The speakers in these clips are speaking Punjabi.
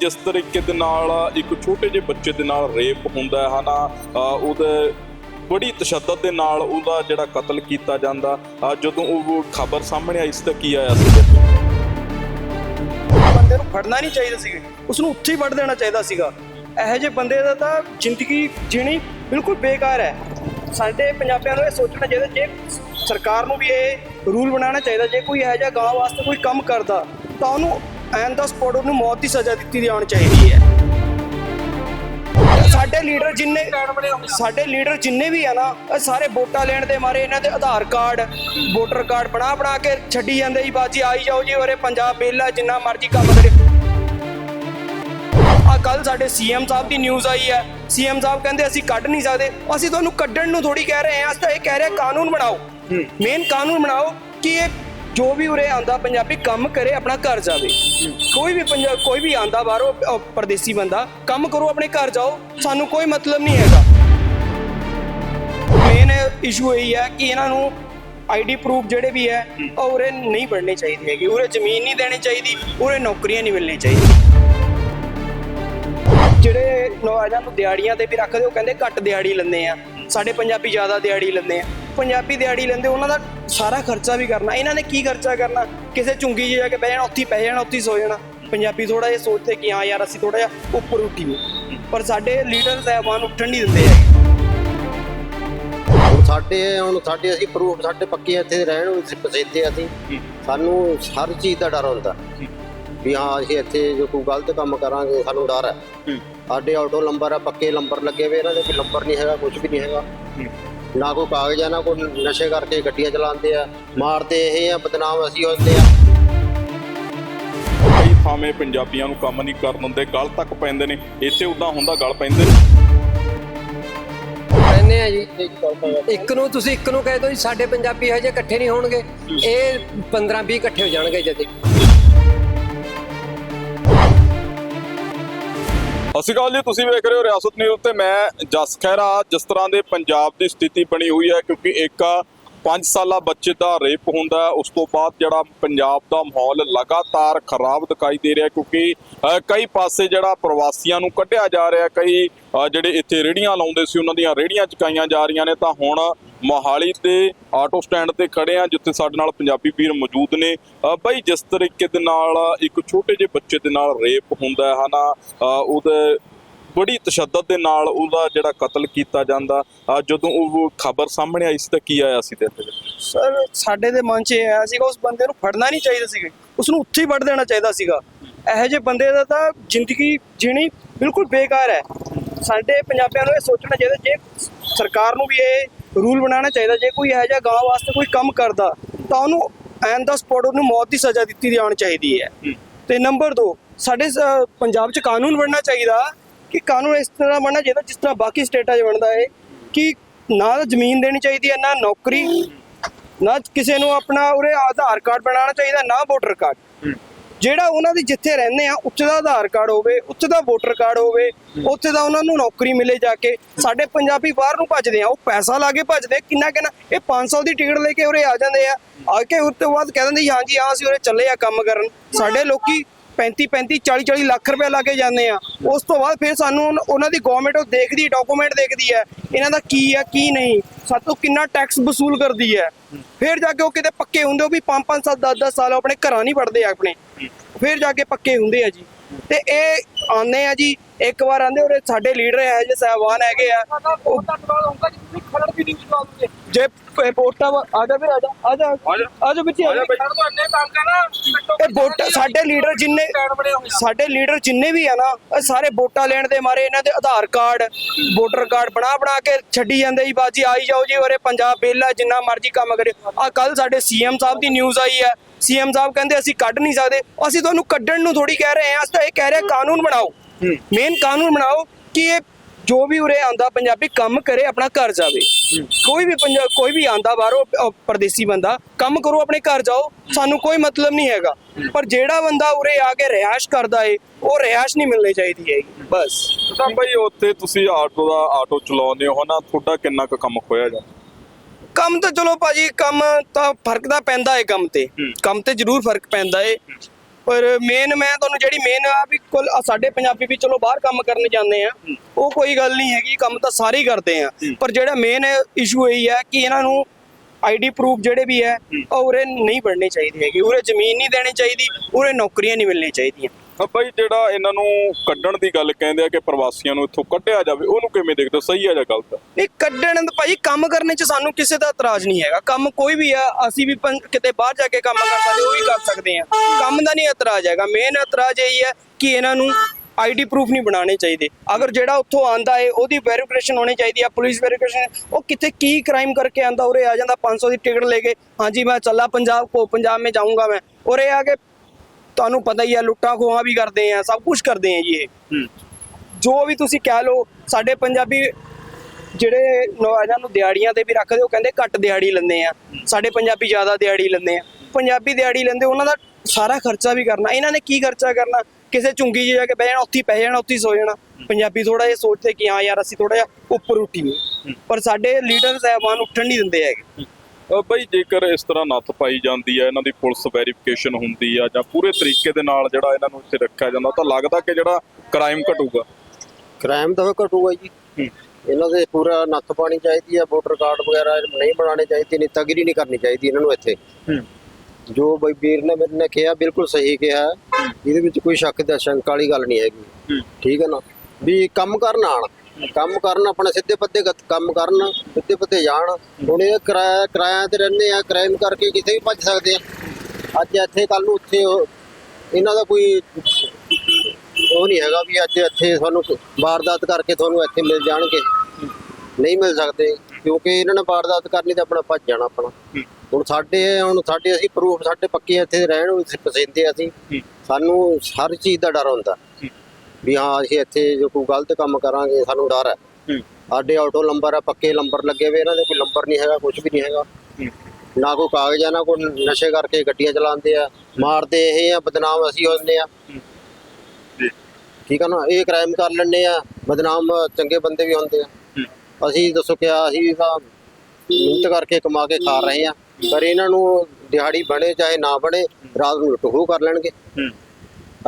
ਜਿਸ ਤਰੀਕੇ ਦੇ ਨਾਲ ਇੱਕ ਛੋਟੇ ਜਿਹੇ ਬੱਚੇ ਦੇ ਨਾਲ ਰੇਪ ਹੁੰਦਾ ਹੈ ਹਨਾ ਉਹਦੇ ਬੜੀ ਤਸ਼ੱਦਦ ਦੇ ਨਾਲ ਉਹਦਾ ਜਿਹੜਾ ਕਤਲ ਕੀਤਾ ਜਾਂਦਾ। ਜਦੋਂ ਉਹ ਖਬਰ ਸਾਹਮਣੇ ਆਈ ਸੀ ਤਾਂ ਕੀ ਆਇਆ ਸੀ? ਬੰਦੇ ਨੂੰ ਫੜਨਾ ਨਹੀਂ ਚਾਹੀਦਾ ਸੀ ਉਸ ਨੂੰ ਉੱਥੇ ਹੀ ਵੱਢ ਦੇਣਾ ਚਾਹੀਦਾ ਸੀਗਾ। ਇਹੋ ਜਿਹੇ ਬੰਦੇ ਦਾ ਤਾਂ ਜ਼ਿੰਦਗੀ ਜੀਣੀ ਬਿਲਕੁਲ ਬੇਕਾਰ ਹੈ। ਸਾਡੇ ਪੰਜਾਬੀਆਂ ਨੂੰ ਇਹ ਸੋਚਣਾ ਚਾਹੀਦਾ, ਜੇ ਸਰਕਾਰ ਨੂੰ ਵੀ ਇਹ ਰੂਲ ਬਣਾਉਣਾ ਚਾਹੀਦਾ, ਜੇ ਕੋਈ ਇਹੋ ਜਿਹਾ ਗਾਂ ਵਾਸਤੇ ਕੋਈ ਕੰਮ ਕਰਦਾ, ਤਾਂ ਉਹਨੂੰ ਐਨ ਦਾ ਸਪੋਰਟ ਉਹਨੂੰ ਮੌਤ ਦੀ ਸਜ਼ਾ ਦਿੱਤੀ ਜਾਣੀ ਚਾਹੀਦੀ ਹੈ। ਸਾਡੇ ਲੀਡਰ ਜਿੰਨੇ ਸਾਡੇ ਲੀਡਰ ਜਿੰਨੇ ਵੀ ਆ ਨਾ ਇਹ ਸਾਰੇ ਵੋਟਾਂ ਲੈਣ ਦੇ ਮਾਰੇ ਇਹਨਾਂ ਦੇ ਆਧਾਰ ਕਾਰਡ ਵੋਟਰ ਕਾਰਡ ਬਣਾ ਬਣਾ ਕੇ ਛੱਡੀ ਜਾਂਦੇ ਜੀ ਬਾਜੀ ਆਈ ਜਾਓ ਜੀ ਉਰੇ ਪੰਜਾਬ ਬਿੱਲ ਜਿੰਨਾ ਮਰਜ਼ੀ ਕੰਮ ਕਰੇ। ਆ ਕੱਲ ਸਾਡੇ ਸੀਐਮ ਸਾਹਿਬ ਦੀ ਨਿਊਜ਼ ਆਈ ਹੈ। ਸੀਐਮ ਸਾਹਿਬ ਕਹਿੰਦੇ ਅਸੀਂ ਕੱਢ ਨਹੀਂ ਸਕਦੇ। ਅਸੀਂ ਤੁਹਾਨੂੰ ਕੱਢਣ ਨੂੰ ਥੋੜੀ ਕਹਿ ਰਹੇ ਹਾਂ ਅਸੀਂ ਤਾਂ ਇਹ ਕਹਿ ਰਹੇ ਕਾਨੂੰਨ ਬਣਾਓ। ਮੇਨ ਕਾਨੂੰਨ ਬਣਾਓ ਕਿ ਇਹ ਜੋ ਵੀ ਉਰੇ ਆਂਦਾ ਪੰਜਾਬੀ ਕੰਮ ਕਰੇ ਆਪਣਾ ਘਰ ਜਾਵੇ। ਕੋਈ ਵੀ ਪੰਜਾਬ ਕੋਈ ਵੀ ਆਂਦਾ ਬਾਹਰੋਂ ਅ, ਪਰਦੇਸੀ ਬੰਦਾ ਕੰਮ ਕਰੋ ਆਪਣੇ ਘਰ ਜਾਓ ਸਾਨੂੰ ਕੋਈ ਮਤਲਬ ਨਹੀਂ ਹੈਗਾ। ਮੇਨ ਇਸ਼ੂ ਇਹ ਹੈ ਕਿ ਇਹਨਾਂ ਨੂੰ ਆਈਡੀ ਪ੍ਰੂਫ ਜਿਹੜੇ ਵੀ ਹੈ ਉਹ ਉਰੇ ਨਹੀਂ ਬਣਨੇ ਚਾਹੀਦੇ ਹੈਗੇ। ਉਰੇ ਜ਼ਮੀਨ ਨਹੀਂ ਦੇਣੀ ਚਾਹੀਦੀ ਉਰੇ ਨੌਕਰੀਆਂ ਨਹੀਂ ਮਿਲਣੀ ਚਾਹੀਦੀ ਜਿਹੜੇ ਨੌਜਵਾਨਾਂ ਨੂੰ ਦਿਹਾੜੀਆਂ ਤੇ ਵੀ ਰੱਖਦੇ ਉਹ ਕਹਿੰਦੇ ਘੱਟ ਦਿਹਾੜੀ ਲੈਂਦੇ ਆ। ਸਾਡੇ ਪੰਜਾਬੀ ਜ਼ਿਆਦਾ ਦਿਹਾੜੀ ਲੈਂਦੇ ਆ। ਪੰਜਾਬੀ ਦਿਹਾੜੀ ਲੈਂਦੇ ਉਹਨਾਂ ਦਾ ਸਾਰਾ ਖਰਚਾ ਵੀ ਕਰਨਾ। ਇਹਨਾਂ ਨੇ ਕੀ ਖਰਚਾ ਕਰਨਾ? ਕਿਸੇ ਚੁੰਗੀ 'ਚ ਜਾ ਕੇ ਬਹਿ ਜਾਣਾ ਉੱਥੇ ਪੈ ਜਾਣਾ ਉੱਥੇ ਸੋ ਜਾਣਾ। ਪੰਜਾਬੀ ਥੋੜਾ ਜਿਹਾ ਸੋਚਦੇ ਕਿ ਹਾਂ ਯਾਰ ਅਸੀਂ ਥੋੜਾ ਜਿਹਾ ਉੱਪਰ ਉੱਠੀਏ ਪਰ ਸਾਡੇ ਲੀਡਰ ਸਾਹਿਬਾਨ ਉੱਠਣ ਨਹੀਂ ਦਿੰਦੇ ਹੁਣ ਸਾਡੇ ਹੁਣ ਸਾਡੇ ਅਸੀਂ ਪ੍ਰੂਫ ਸਾਡੇ ਪੱਕੇ ਇੱਥੇ ਰਹਿਣ ਨੂੰ ਪਸੇਦੇ ਅਸੀਂ। ਸਾਨੂੰ ਹਰ ਚੀਜ਼ ਦਾ ਡਰ ਹੁੰਦਾ। ਵੀ ਹਾਂ ਅਸੀਂ ਇੱਥੇ ਜੋ ਕੋਈ ਗਲਤ ਕੰਮ ਕਰਾਂਗੇ ਸਾਨੂੰ ਡਰ ਹੈ। ਸਾਡੇ ਆਟੋ ਨੰਬਰ ਆ ਪੱਕੇ ਨੰਬਰ ਲੱਗੇ ਹੋਏ ਇਹਨਾਂ ਦੇ ਕੋਈ ਨੰਬਰ ਨਹੀਂ ਹੈਗਾ ਕੁਝ ਵੀ ਨਹੀਂ ਹੈਗਾ। ਨਾ ਕੋਈ ਕਾਗਜ਼ ਆ ਨਾ ਕੋਈ ਨਸ਼ੇ ਕਰਕੇ ਗੱਡੀਆਂ ਚਲਾਉਂਦੇ ਆ। ਮਾਰਦੇ ਇਹ ਆ ਬਦਨਾਮ ਅਸੀਂ ਹੁੰਦੇ ਆ। ਕਈ ਥਾਵੇਂ ਪੰਜਾਬੀਆਂ ਨੂੰ ਕੰਮ ਨਹੀਂ ਕਰਨ ਦਿੰਦੇ ਗਲ ਤੱਕ ਪੈਂਦੇ ਨੇ। ਇੱਥੇ ਉਦਾਂ ਹੁੰਦਾ ਗਲ ਪੈਂਦੇ ਨੇ। ਕਹਿੰਦੇ ਆ ਜੀ ਇੱਕ ਨੂੰ ਤੁਸੀਂ ਇੱਕ ਨੂੰ ਕਹਿ ਦਿਓ ਜੀ ਸਾਡੇ ਪੰਜਾਬੀ ਹਜੇ ਇਕੱਠੇ ਨਹੀਂ ਹੋਣਗੇ। ਇਹ 15 20 ਇਕੱਠੇ ਹੋ ਜਾਣਗੇ ਜਦੇ। ਸਤਿ ਸ਼੍ਰੀ ਅਕਾਲ ਜੀ, ਤੁਸੀਂ ਵੇਖ ਰਹੇ ਹੋ ਰਿਆਸਤ ਨਿਊਜ਼ ਤੇ ਮੈਂ ਜਸ ਖਹਿਰਾ। ਜਿਸ ਤਰ੍ਹਾਂ ਦੇ ਪੰਜਾਬ ਦੀ ਸਥਿਤੀ ਬਣੀ ਹੋਈ ਹੈ, ਕਿਉਂਕਿ ਇੱਕ 5 ਸਾਲਾ ਬੱਚੇ ਦਾ ਰੇਪ ਹੁੰਦਾ ਉਸ ਤੋਂ ਬਾਅਦ ਜਿਹੜਾ ਪੰਜਾਬ ਦਾ ਮਾਹੌਲ ਲਗਾਤਾਰ ਖਰਾਬ ਦਿਖਾਈ ਦੇ ਰਿਹਾ ਕਿਉਂਕਿ ਕਈ ਪਾਸੇ ਜਿਹੜਾ ਪ੍ਰਵਾਸੀਆਂ ਨੂੰ ਕੱਢਿਆ ਜਾ ਰਿਹਾ ਕਈ ਜਿਹੜੇ ਇੱਥੇ ਰੇੜੀਆਂ ਲਾਉਂਦੇ ਸੀ, ਉਹਨਾਂ ਦੀਆਂ ਰੇੜੀਆਂ ਚੁਕਾਈਆਂ ਜਾ ਰਹੀਆਂ ਨੇ, ਤਾਂ ਹੁਣ ਮੋਹਾਲੀ ਦੇ ਆਟੋ ਸਟੈਂਡ ਤੇ ਖੜੇ ਆ, ਜਿੱਥੇ ਸਾਡੇ ਨਾਲ ਪੰਜਾਬੀ ਵੀਰ ਮੌਜੂਦ ਨੇ। ਬਾਈ, ਜਿਸ ਤਰੀਕੇ ਦੇ ਨਾਲ ਇੱਕ ਛੋਟੇ ਜਿਹੇ ਬੱਚੇ ਦੇ ਨਾਲ ਰੇਪ ਹੁੰਦਾ ਹੈ ਨਾ ਉਹਦੇ ਬੜੀ ਤਸ਼ੱਦਦ ਦੇ ਨਾਲ ਉਹਦਾ ਜਿਹੜਾ ਕਤਲ ਕੀਤਾ ਜਾਂਦਾ। ਜਦੋਂ ਉਹ ਖਬਰ ਸਾਹਮਣੇ ਆਈ ਸੀ ਤਾਂ ਕੀ ਆਇਆ ਸੀ ਤੇ? ਸਰ, ਸਾਡੇ ਦੇ ਮਨ 'ਚ ਇਹ ਆਇਆ ਸੀਗਾ, ਉਸ ਬੰਦੇ ਨੂੰ ਫੜਨਾ ਨਹੀਂ ਚਾਹੀਦਾ ਸੀਗਾ। ਉਸ ਨੂੰ ਉੱਥੇ ਹੀ ਵੱਢ ਦੇਣਾ ਚਾਹੀਦਾ ਸੀਗਾ। ਇਹੋ ਜਿਹੇ ਬੰਦੇ ਦਾ ਤਾਂ ਜ਼ਿੰਦਗੀ ਜੀਣੀ ਬਿਲਕੁਲ ਬੇਕਾਰ ਹੈ। ਸਾਡੇ ਪੰਜਾਬੀਆਂ ਨੂੰ ਇਹ ਸੋਚਣਾ ਚਾਹੀਦਾ, ਜੇ ਸਰਕਾਰ ਨੂੰ ਵੀ ਇਹ ਰੂਲ ਬਣਾਉਣਾ ਚਾਹੀਦਾ। ਜੇ ਕੋਈ ਇਹੋ ਜਿਹਾ ਗਾਂ ਵਾਸਤੇ ਕੋਈ ਕੰਮ ਕਰਦਾ ਤਾਂ ਉਹਨੂੰ ਐਨ ਦਾ ਸਪੋਰਟ ਉਹਨੂੰ ਮੌਤ ਦੀ ਸਜ਼ਾ ਦਿੱਤੀ ਜਾਣੀ ਚਾਹੀਦੀ ਹੈ। ਤੇ ਨੰਬਰ 2 ਸਾਡੇ ਪੰਜਾਬ 'ਚ ਕਾਨੂੰਨ ਬਣਨਾ ਚਾਹੀਦਾ ਕਿ ਕਾਨੂੰਨ ਇਸ ਤਰ੍ਹਾਂ ਬਣਨਾ ਚਾਹੀਦਾ ਜਿਸ ਤਰ੍ਹਾਂ ਬਾਕੀ ਸਟੇਟਾਂ 'ਚ ਬਣਦਾ ਹੈ ਕਿ ਨਾ ਜ਼ਮੀਨ ਦੇਣੀ ਚਾਹੀਦੀ ਹੈ ਨਾ ਨੌਕਰੀ ਨਾ ਕਿਸੇ ਨੂੰ ਆਪਣਾ ਉਰੇ ਆਧਾਰ ਕਾਰਡ ਬਣਾਉਣਾ ਚਾਹੀਦਾ ਨਾ ਵੋਟਰ ਕਾਰਡ। ਜਿਹੜਾ ਉਹਨਾਂ ਦੀ ਜਿੱਥੇ ਰਹਿੰਦੇ ਆ ਉੱਥੇ ਦਾ ਆਧਾਰ ਕਾਰਡ ਹੋਵੇ ਉੱਥੇ ਦਾ ਵੋਟਰ ਕਾਰਡ ਹੋਵੇ ਉੱਥੇ ਦਾ ਉਹਨਾਂ ਨੂੰ ਨੌਕਰੀ ਮਿਲੇ ਜਾ ਕੇ ਸਾਡੇ ਪੰਜਾਬੀ ਬਾਹਰ ਨੂੰ ਭੱਜਦੇ ਆ ਉਹ ਪੈਸਾ ਲਾ ਕੇ ਭੱਜਦੇ ਕਿੰਨਾ ਕਿੰਨਾ ਇਹ 500 ਦੀ ਟਿਕਟ ਲੈ ਕੇ ਉਰੇ ਆ ਜਾਂਦੇ ਆ। ਆ ਕੇ ਉਸ ਤੋਂ ਬਾਅਦ ਕਹਿ ਦਿੰਦੇ ਜੀ, ਹਾਂਜੀ ਹਾਂ ਅਸੀਂ ਉਰੇ ਚੱਲੇ ਆ ਕੰਮ ਕਰਨ। ਸਾਡੇ ਲੋਕੀ 35 35 40 40 ਲੱਖ ਰੁਪਏ ਲਾ ਕੇ ਜਾਂਦੇ ਆ ਉਸ ਤੋਂ ਬਾਅਦ ਫਿਰ ਸਾਨੂੰ ਉਹਨਾਂ ਦੀ ਗਵਰਨਮੈਂਟ ਉਹ ਦੇਖਦੀ ਡਾਕੂਮੈਂਟ ਦੇਖਦੀ ਹੈ ਇਹਨਾਂ ਦਾ ਕੀ ਹੈ ਕੀ ਨਹੀਂ ਸਾਤੋਂ ਕਿੰਨਾ ਟੈਕਸ ਵਸੂਲ ਕਰਦੀ ਹੈ ਫਿਰ ਜਾ ਕੇ ਉਹ ਕਿਤੇ ਪੱਕੇ ਹੁੰਦੇ ਉਹ ਵੀ 5 5 7 10 10 ਸਾਲ ਆਪਣੇ ਘਰਾਂ ਨਹੀਂ ਵੜਦੇ ਆ ਆਪਣੇ ਫਿਰ ਜਾ ਕੇ ਪੱਕੇ ਹੁੰਦੇ ਆ ਜੀ ਤੇ ਇਹ ਆਉਂਦੇ ਆ ਜੀ ਇੱਕ ਵਾਰ ਆਂਦੇ ਉਰੇ ਸਾਡੇ ਲੀਡਰ ਹੈ ਜੇ ਸਾਹਿਬਾਨ ਹੈਗੇ ਆ ਉਹ ਜੇ ਇਹ ਵੋਟਾਂ ਵਾ- ਆ ਜਾ ਫਿਰ ਆ ਜਾ ਆ ਜਾ। ਆ ਜਾ। ਵਿੱਚ ਆ ਜਾ ਇਹ ਵੋਟ ਸਾਡੇ ਲੀਡਰ ਜਿੰਨੇ ਸਾਡੇ ਲੀਡਰ ਜਿੰਨੇ ਵੀ ਆ ਨਾ ਇਹ ਸਾਰੇ ਵੋਟਾਂ ਲੈਣ ਦੇ ਮਾਰੇ ਇਹਨਾਂ ਦੇ ਆਧਾਰ ਕਾਰਡ ਵੋਟਰ ਕਾਰਡ ਬਣਾ ਬਣਾ ਕੇ ਛੱਡੀ ਜਾਂਦੇ ਜੀ। ਬਾਜੀ ਆਈ ਜਾਓ ਜੀ ਉਰੇ ਪੰਜਾਬ ਬਿੱਲ ਆ ਜਿੰਨਾ ਮਰਜ਼ੀ ਕੰਮ ਕਰੇ ਆ ਕੱਲ ਸਾਡੇ ਸੀਐਮ ਸਾਹਿਬ ਦੀ ਨਿਊਜ਼ ਆਈ ਹੈ। ਸੀਐਮ ਸਾਹਿਬ ਕਹਿੰਦੇ ਅਸੀਂ ਕੱਢ ਨਹੀਂ ਸਕਦੇ। ਅਸੀਂ ਤੁਹਾਨੂੰ ਕੱਢਣ ਨੂੰ ਥੋੜੀ ਕਹਿ ਰਹੇ ਹਾਂ। ਅਸੀਂ ਤਾਂ ਇਹ ਕਹਿ ਰਹੇ ਹਾਂ ਕਾਨੂੰਨ ਬਣਾਓ। ਮੇਨ ਕਾਨੂੰਨ ਬਣਾਓ ਕਿ ਇਹ ਜੋ ਵੀ ਉਰੇ ਆਂਦਾ ਪੰਜਾਬੀ ਕੰਮ ਕਰੇ ਆਪਣਾ ਘਰ ਜਾਵੇ। ਕੋਈ ਵੀ ਪੰਜਾਬ ਕੋਈ ਵੀ ਆਂਦਾ ਬਾਹਰੋਂ ਅ, ਪਰਦੇਸੀ ਬੰਦਾ ਕੰਮ ਕਰੋ ਆਪਣੇ ਘਰ ਜਾਓ ਸਾਨੂੰ ਕੋਈ ਮਤਲਬ ਨਹੀਂ ਹੈਗਾ। ਪਰ ਜਿਹੜਾ ਬੰਦਾ ਉਰੇ ਆ ਕੇ ਰਿਹਾਇਸ਼ ਕਰਦਾ ਏ ਉਹ ਰਿਹਾਇਸ਼ ਨਹੀਂ ਮਿਲਣੀ ਚਾਹੀਦੀ ਹੈਗੀ ਬਸ। ਤਾਂ ਬਈ ਉੱਥੇ ਤੁਸੀਂ ਆਟੋ ਦਾ ਆਟੋ ਚਲਾਉਂਦੇ ਹੋ ਹਨਾ ਤੁਹਾਡਾ ਕਿੰਨਾ ਕੁ ਕੰਮ ਖੋਇਆ ਜਾਂਦਾ? ਕੰਮ ਤਾਂ ਚਲੋ ਭਾਜੀ ਕੰਮ ਤਾਂ ਫ਼ਰਕ ਤਾਂ ਪੈਂਦਾ ਏ ਕੰਮ ਤੇ। ਕੰਮ ਤੇ ਜ਼ਰੂਰ ਫ਼ਰਕ ਪੈਂਦਾ ਏ। ਪਰ ਮੇਨ ਮੈਂ ਤੁਹਾਨੂੰ ਜਿਹੜੀ ਮੇਨ ਆ ਵੀ ਕੁੱਲ ਸਾਡੇ ਪੰਜਾਬੀ ਵੀ ਚਲੋ ਬਾਹਰ ਕੰਮ ਕਰਨ ਜਾਂਦੇ ਆ ਉਹ ਕੋਈ ਗੱਲ ਨਹੀਂ ਹੈਗੀ ਕੰਮ ਤਾਂ ਸਾਰੇ ਹੀ ਕਰਦੇ ਆ। ਪਰ ਜਿਹੜਾ ਮੇਨ ਇਸ਼ੂ ਇਹੀ ਹੈ ਕਿ ਇਹਨਾਂ ਨੂੰ ਆਈਡੀ ਪ੍ਰੂਫ ਜਿਹੜੇ ਵੀ ਹੈ। ਉਹ ਉਰੇ ਨਹੀਂ ਬਣਨੇ ਚਾਹੀਦੇ ਹੈਗੇ। ਉਰੇ ਜ਼ਮੀਨ ਨਹੀਂ ਦੇਣੀ ਚਾਹੀਦੀ ਉਰੇ ਨੌਕਰੀਆਂ ਨਹੀਂ ਮਿਲਣੀਆਂ ਚਾਹੀਦੀਆਂ। ਬਾਈ, ਜਿਹੜਾ ਇਹਨਾਂ ਨੂੰ ਕੱਢਣ ਦੀ ਗੱਲ ਕਹਿੰਦੇ ਆ ਕਿ ਪ੍ਰਵਾਸੀਆਂ ਨੂੰ ਇੱਥੋਂ ਕੱਢਿਆ ਜਾਵੇ, ਉਹਨੂੰ ਕਿਵੇਂ ਦੇਖਦੇ ਹੋ? ਸਹੀ ਹੈ ਜਾਂ ਗਲਤ ਹੈ? ਇਹ ਕੱਢਣ ਦਾ ਭਾਈ, ਕੰਮ ਕਰਨੇ 'ਚ ਸਾਨੂੰ ਕਿਸੇ ਦਾ ਇਤਰਾਜ਼ ਨਹੀਂ ਹੈਗਾ। ਕੰਮ ਕੋਈ ਵੀ ਆ, ਅਸੀਂ ਵੀ ਪੰ- ਕਿਤੇ ਬਾਹਰ ਜਾ ਕੇ ਕੰਮ ਕਰ ਸਕਦੇ, ਉਹ ਵੀ ਕਰ ਸਕਦੇ ਆ। ਕੰਮ ਦਾ ਨਹੀਂ ਇਤਰਾਜ਼ ਹੈਗਾ। ਮੇਨ ਇਤਰਾਜ਼ ਇਹੀ ਹੈ ਕਿ ਇਹਨਾਂ ਨੂੰ ਆਈਡੀ ਪ੍ਰੂਫ ਨਹੀਂ ਬਣਾਉਣੇ ਚਾਹੀਦੇ। ਅਗਰ ਜਿਹੜਾ ਉੱਥੋਂ ਆਂਦਾ ਹੈ ਉਹਦੀ ਵੈਰੀਫਿਕੇਸ਼ਨ ਹੋਣੀ ਚਾਹੀਦੀ ਹੈ ਪੁਲਿਸ ਵੈਰੀਫਿਕੇਸ਼ਨ ਉਹ ਕਿਤੇ ਕੀ ਕ੍ਰਾਈਮ ਕਰਕੇ ਆਂਦਾ ਉਰੇ ਆ ਜਾਂਦਾ 500 ਦੀ ਟਿਕਟ ਲੈ ਕੇ, ਹਾਂਜੀ, ਮੈਂ ਚੱਲਾ ਪੰਜਾਬ, ਕੋ, ਪੰਜਾਬ में ਜਾਊਂਗਾ ਮੈਂ। ਉਰੇ ਆ ਕੇ ਤੁਹਾਨੂੰ ਪਤਾ ਹੀ ਹੈ ਲੁੱਟਾਂ ਖੋਹਾਂ ਵੀ ਕਰਦੇ ਆ ਸਭ ਕੁਝ ਕਰਦੇ ਆ ਜੀ ਇਹ। ਜੋ ਵੀ ਤੁਸੀਂ ਕਹਿ ਲਓ ਸਾਡੇ ਪੰਜਾਬੀ ਜਿਹੜੇ ਨੌਜਵਾਨਾਂ ਨੂੰ ਦਿਹਾੜੀਆਂ ਤੇ ਵੀ ਰੱਖਦੇ ਉਹ ਕਹਿੰਦੇ ਘੱਟ ਦਿਹਾੜੀ ਲੈਂਦੇ ਆ। ਸਾਡੇ ਪੰਜਾਬੀ ਜ਼ਿਆਦਾ ਦਿਹਾੜੀ ਲੈਂਦੇ ਆ। ਪੰਜਾਬੀ ਦਿਹਾੜੀ ਲੈਂਦੇ ਉਹਨਾਂ ਦਾ ਸਾਰਾ ਖਰਚਾ ਵੀ ਕਰਨਾ। ਇਹਨਾਂ ਨੇ ਕੀ ਖਰਚਾ ਕਰਨਾ? ਕਿਸੇ ਚੁੰਗੀ 'ਚ ਜਾ ਕੇ ਬਹਿ ਜਾਣਾ ਉੱਥੇ ਪੈ ਜਾਣਾ ਉੱਥੇ ਸੋ ਜਾਣਾ। ਪੰਜਾਬੀ ਥੋੜਾ ਜਿਹਾ ਸੋਚਦੇ ਕਿ ਹਾਂ ਯਾਰ ਅਸੀਂ ਥੋੜਾ ਜਿਹਾ ਉੱਪਰ ਉੱਠੀਏ। ਪਰ ਸਾਡੇ ਲੀਡਰ ਸਾਹਿਬਾਨ ਉੱਠਣ ਨਹੀਂ ਦਿੰਦੇ ਹੈਗੇ। ਬਾਈ ਜੇਕਰ ਇਸ ਤਰ੍ਹਾਂ ਨੱਥ ਪਾਈ ਜਾਂਦੀ ਹੈ ਇਹਨਾਂ ਦੀ ਪੁਲਿਸ ਵੈਰੀਫਿਕੇਸ਼ਨ ਹੁੰਦੀ ਆ ਜਾਂ ਪੂਰੇ ਤਰੀਕੇ ਦੇ ਨਾਲ ਜਿਹੜਾ ਇਹਨਾਂ ਨੂੰ ਇੱਥੇ ਰੱਖਿਆ ਜਾਂਦਾ ਤਾਂ ਲੱਗਦਾ ਕਿ ਜਿਹੜਾ ਕ੍ਰਾਈਮ ਘਟੂਗਾ। ਕ੍ਰਾਈਮ ਤਾਂ ਘਟੂਗਾ ਜੀ। ਇਹਨਾਂ ਦੇ ਪੂਰਾ ਨੱਥ ਪਾਣੀ ਚਾਹੀਦੀ ਹੈ ਵੋਟਰ ਕਾਰਡ ਵਗੈਰਾ ਨਹੀਂ ਬਣਾਉਣੇ ਚਾਹੀਦੇ ਨਹੀਂ ਤਗਰੀ ਨਹੀਂ ਕਰਨੀ ਚਾਹੀਦੀ ਇਹਨਾਂ ਨੂੰ ਇੱਥੇ। ਜੋ ਬਈ ਵੀਰ ਨੇ ਮੇਰੇ ਨੇ ਕਿਹਾ ਬਿਲਕੁਲ ਸਹੀ ਕਿਹਾ। ਇਹਦੇ ਵਿੱਚ ਕੋਈ ਸ਼ੱਕ ਦਾ ਸ਼ੰਕਾ ਵਾਲੀ ਗੱਲ ਨਹੀਂ ਹੈਗੀ। ਠੀਕ ਹੈ ਨਾ? ਵੀ ਕੰਮ ਕਰਨ ਆਣ ਕੰਮ ਕਰਨ ਆਪਣੇ ਸਿੱਧੇ ਪੱਤੇ ਕੰਮ ਕਰਨ ਸਿੱਧੇ ਪੱਤੇ ਜਾਣ। ਹੁਣ ਇਹ ਕਿਰਾਇਆ ਕਿਰਾਇਆ ਤੇ ਰਹਿੰਦੇ ਆ ਕ੍ਰਾਈਮ ਕਰਕੇ ਕਿਤੇ ਵੀ ਭੱਜ ਸਕਦੇ ਆ। ਅੱਜ ਇੱਥੇ ਕੱਲ ਨੂੰ ਉੱਥੇ ਇਹਨਾਂ ਦਾ ਕੋਈ ਉਹ ਨਹੀਂ ਹੈਗਾ ਵੀ ਅੱਜ ਇੱਥੇ ਤੁਹਾਨੂੰ ਵਾਰਦਾਤ ਕਰਕੇ ਤੁਹਾਨੂੰ ਇੱਥੇ ਮਿਲ ਜਾਣਗੇ। ਨਹੀਂ ਮਿਲ ਸਕਦੇ ਕਿਉਂਕਿ ਇਹਨਾਂ ਨੇ ਵਾਰਦਾਤ ਕਰਨੀ ਤਾਂ ਆਪਣਾ ਭੱਜ ਜਾਣਾ ਆਪਣਾ। ਹੁਣ ਸਾਡੇ ਹੁਣ ਸਾਡੇ ਅਸੀਂ ਪ੍ਰੂਫ ਸਾਡੇ ਪੱਕੇ ਇੱਥੇ ਰਹਿਣ ਨੂੰ ਅਸੀਂ ਪਸੰਦੇ ਅਸੀਂ। ਸਾਨੂੰ ਹਰ ਚੀਜ਼ ਦਾ ਡਰ ਹੁੰਦਾ। ਵੀ ਹਾਂ ਅਸੀਂ ਇੱਥੇ ਜੋ ਕੋਈ ਗਲਤ ਕੰਮ ਕਰਾਂਗੇ ਸਾਨੂੰ ਡਰ ਹੈ। ਸਾਡੇ ਆਟੋ ਨੰਬਰ ਆ ਪੱਕੇ ਨੰਬਰ ਲੱਗੇ ਹੋਏ ਇਹਨਾਂ ਦੇ ਕੋਈ ਨੰਬਰ ਨਹੀਂ ਹੈਗਾ ਕੁਝ ਵੀ ਨਹੀਂ ਹੈਗਾ। ਨਾ ਕੋਈ ਕਾਗਜ਼ ਆ ਨਾ ਕੋਈ ਨਸ਼ੇ ਕਰਕੇ ਗੱਡੀਆਂ ਚਲਾਉਂਦੇ ਆ। ਮਾਰਦੇ ਇਹ ਆ ਬਦਨਾਮ ਅਸੀਂ ਹੁੰਦੇ ਆ। ਠੀਕ ਆ ਨਾ ਇਹ ਕ੍ਰਾਈਮ ਕਰ ਲੈਂਦੇ ਆ ਬਦਨਾਮ ਚੰਗੇ ਬੰਦੇ ਵੀ ਹੁੰਦੇ ਆ। ਅਸੀਂ ਦੱਸੋ ਕਿਆ ਅਸੀਂ ਤਾਂ ਮਿਹਨਤ ਕਰਕੇ ਕਮਾ ਕੇ ਖਾ ਰਹੇ ਆ। ਪਰ ਇਹਨਾਂ ਨੂੰ ਦਿਹਾੜੀ ਬਣੇ ਚਾਹੇ ਨਾ ਬਣੇ ਰਾਤ ਨੂੰ ਲੁੱਟ ਖੋਹ ਕਰ ਲੈਣਗੇ।